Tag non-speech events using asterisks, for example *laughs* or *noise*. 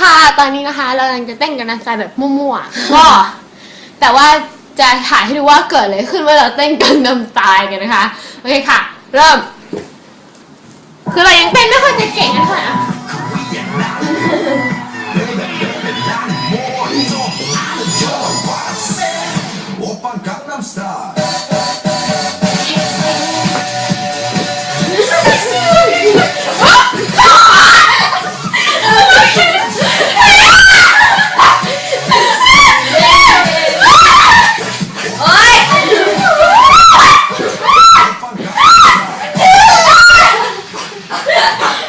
ค่ะ ตอนนี้นะคะ เรากำลังจะเต้นกันนันสไตล์แบบมั่วๆ ก็แต่ว่าจะถ่ายให้ดูว่าเกิดอะไรขึ้นเมื่อเราเต้นกันนำสไตล์กันนะคะ โอเคค่ะ เริ่ม คือเรายังเต้นไม่ค่อยจะเก่งกันเท่าไหร่นะ Yeah. *laughs*